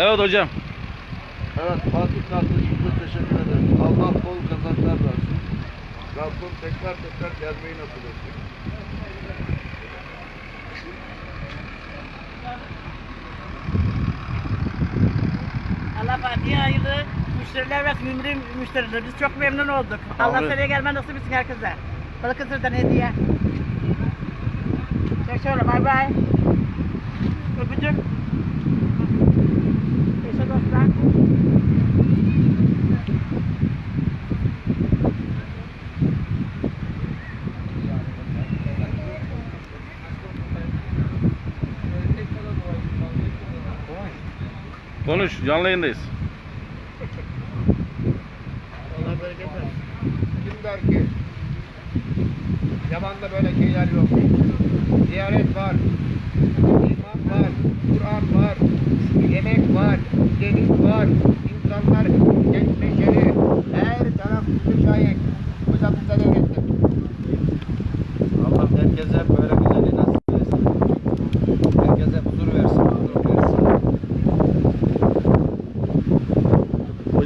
Evet hocam. Evet Fatih kardeşimize teşekkür ederiz. Allah bol kazançlar versin. Rabbim tekrar tekrar gelmeyi nasip etsin. Allah Fatih'e hayırlı müşteriler versin, ümri müşteriler. Biz çok memnun olduk. Allah Amin. seneye gelmen nasip etsin herkese. Balıkesir'den hediye. Çok şöyle bay bay. Öpücük. Konuş. Canlı yayındayız. Allah bereket versin. Kim der ki Yaman'da böyle şeyler yok. Ziyaret var. iman var. Kur'an var. Yemek var. Deniz var. insanlar genç neşeli. Her taraf müşayek. Bu da bize devlettir. Allah herkese böyle güzelliği nasip etsin. Herkese huzur versin, mutluluk versin.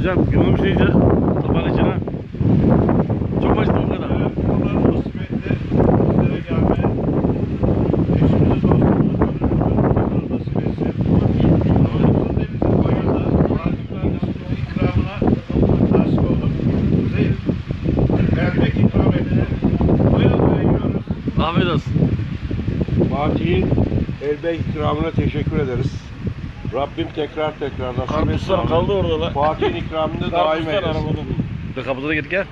Hocam yumulmuş iyice taban içine. Çok acıdı bu kadar. Allah nasip etti. Bizlere gelme. Eşimizi dostumuzu tanrımızı nasip etsin. Yolumuzun denizin boyunda Fatih kardeşimizin ikramına nasip olduk. Bize gelmek ikram edilir. Doya yiyoruz. Afiyet olsun. Fatih'in elbey ikramına teşekkür ederiz. Rabbim tekrar tekrar nasip Karpuzlar etsin. kaldı orada la. Fatih'in ikramını daim Karpuzlar eylesin. arabada. Bir kapıda da gittik ya.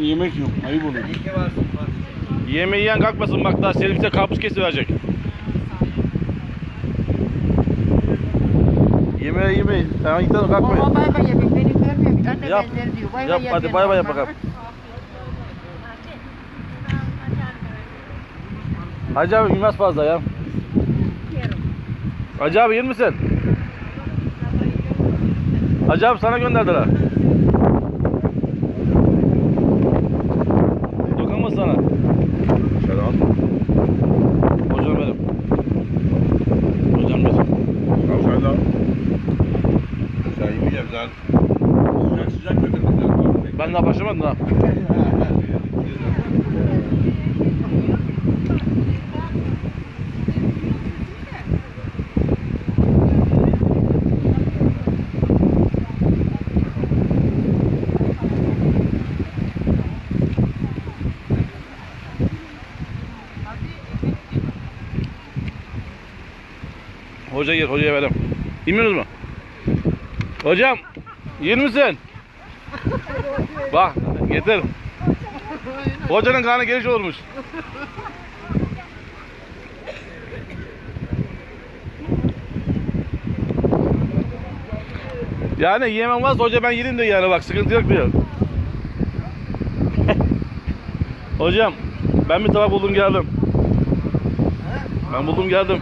Yemek yok. Ayıp olur. Yemeği yiyen kalkmasın bak daha Selim size karpuz kesiverecek. Yemeği yemeği. Hemen gidelim kalkmayın. Baba bay bay yemek beni görmüyor. Ben de Yap. benleri diyor. Bay Yap bay hadi bay bay yap bakalım. Hacı abi yemez fazla ya. Hacı abi yer misin? Hacı abi sana gönderdiler. Dokunma sana. Şöyle al. Hocam benim. Hocam bizim. Al sen de al. Sen yemeyeceğim sen. Sıcak sıcak götürdün. Ben daha başlamadım daha. Hoca gir, hocaya verelim. İmiyoruz mu? Hocam, yer misin? Bak, getir. Hocanın karnı geniş olurmuş. Yani yemem varsa hoca ben yedim de yani bak sıkıntı yok diyor. Hocam ben bir tabak buldum geldim. Ben buldum geldim.